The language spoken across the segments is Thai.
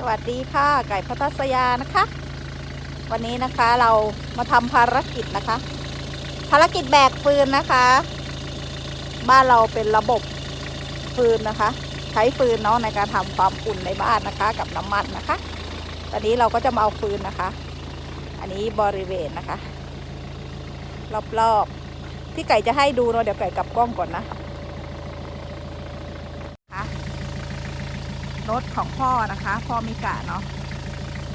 สวัสดีค่ะ ไก่พัทสยานะคะ วันนี้นะคะเรามาทำภารกิจนะคะ ภารกิจแบกฟืนนะคะ บ้านเราเป็นระบบฟืนนะคะ ใช้ฟืนเนาะในการทำความอุ่นในบ้านนะคะ กับน้ำมันนะคะ ตอนนี้เราก็จะมาเอาฟืนนะคะ อันนี้บริเวณนะคะ รอบๆพี่ไก่จะให้ดูเนาะเดี๋ยวไก่กลับกล้องก่อนนะ รถของพ่อนะคะ พ่อมิกะเนาะ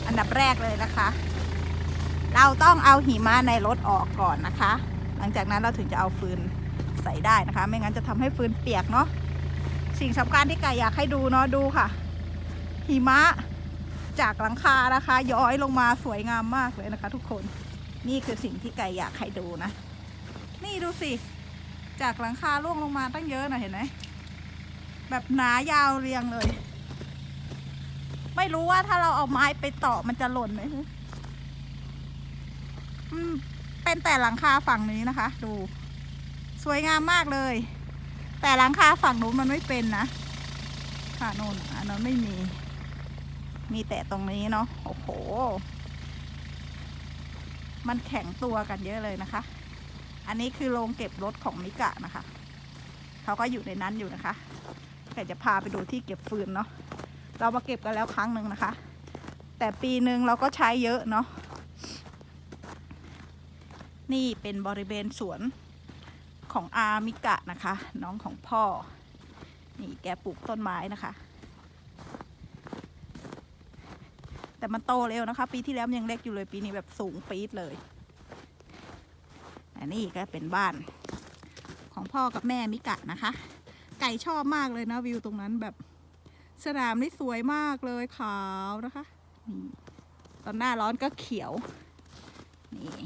อันดับแรกเลยนะคะ เราต้องเอาหิมะในรถออกก่อนนะคะ หลังจากนั้นเราถึงจะเอาฟืนใส่ได้นะคะ ไม่งั้นจะทำให้ฟืนเปียกเนาะสิ่งสำคัญที่ไก่อยากให้ดูเนาะดูค่ะ หิมะจากหลังคานะคะ ย้อยลงมาสวยงามมากเลยนะคะ ทุกคนนี่คือสิ่งที่ไก่อยากให้ดูนะ นี่ดูสิ จากหลังคาล่วงลงมาตั้งเยอะนะเห็นไหม แบบหนายาวเรียงเลย ไม่รู้ว่าถ้าเราเอาไม้ไปต่อมันจะหล่นไหมเป็นแต่หลังคาฝั่งนี้นะคะ ดู สวยงามมากเลย แต่หลังคาฝั่งนู้นมันไม่เป็นนะค่ะโน่นอันนั้นไม่มี มีแต่ตรงนี้เนาะโอ้โห มันแข็งตัวกันเยอะเลยนะคะ อันนี้คือโรงเก็บรถของมิกะนะคะเขาก็อยู่ในนั้นอยู่นะคะแต่จะพาไปดูที่เก็บฟืนเนาะ เรามาเก็บกันแล้วครั้งหนึ่งนะคะ แต่ปีหนึ่งเราก็ใช้เยอะเนาะนี่เป็นบริเวณสวนของอามิกะนะคะ น้องของพ่อ นี่แกปลูกต้นไม้นะคะ แต่มันโตเร็วนะคะ ปีที่แล้วยังเล็กอยู่เลยปีนี้แบบสูงปี๊ดเลยอันนี้ก็เป็นบ้านของพ่อกับแม่มิกะนะคะ ไก่ชอบมากเลยนะวิวตรงนั้นแบบ สนามนี่สวยมากเลยขาวนะคะนี่ตอนหน้าร้อนก็เขียว นี่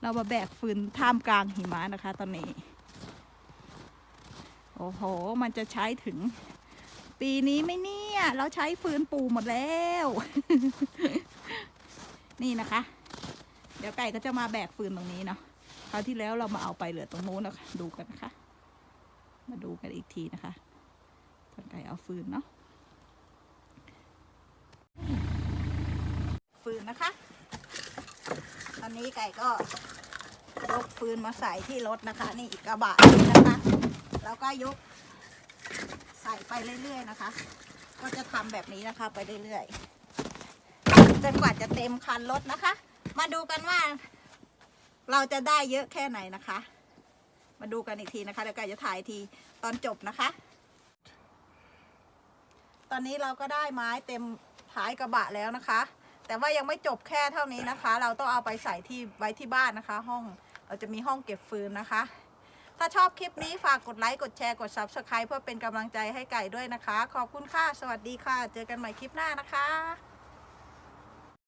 เรามาแบกฟืนท่ามกลางหิมะนะคะ ตอนนี้ โอ้โห มันจะใช้ถึง ปีนี้ไม่เนี่ย เราใช้ฟืนปูหมดแล้ว นี่นะคะ เดี๋ยวไก่ก็จะมาแบกฟืนตรงนี้เนาะคราวที่แล้วเรามาเอาไปเหลือตรงนู้นนะคะ ดูกันนะคะ มาดูกันอีกทีนะคะ ก่อนไก่เอาฟืนเนาะฟืนนะคะ ตอนนี้ไก่ก็ยกฟืนมาใส่ที่รถนะคะ นี่อีกกระบะนะคะ แล้วก็ยกใส่ไปเรื่อยๆนะคะ ก็จะทำแบบนี้นะคะไปเรื่อยๆจนกว่าจะเต็มคันรถนะคะ มาดูกันว่า เราจะได้เยอะแค่ไหนนะคะ มาดูกันอีกทีนะคะเดี๋ยวไก่จะถ่ายทีตอนจบนะคะ ตอนนี้เราก็ได้ไม้เต็มท้ายกระบะแล้วนะคะ แต่ว่ายังไม่จบแค่เท่านี้นะคะ เราต้องเอาไปใส่ที่ไว้ที่บ้านนะคะ ห้องเราจะมีห้องเก็บฟืนนะคะ ถ้าชอบคลิปนี้ฝากกดไลค์ กดแชร์ กด Subscribe เพื่อเป็นกำลังใจให้ไก่ด้วยนะคะ ขอบคุณค่ะ สวัสดีค่ะ เจอกันใหม่คลิปหน้านะคะ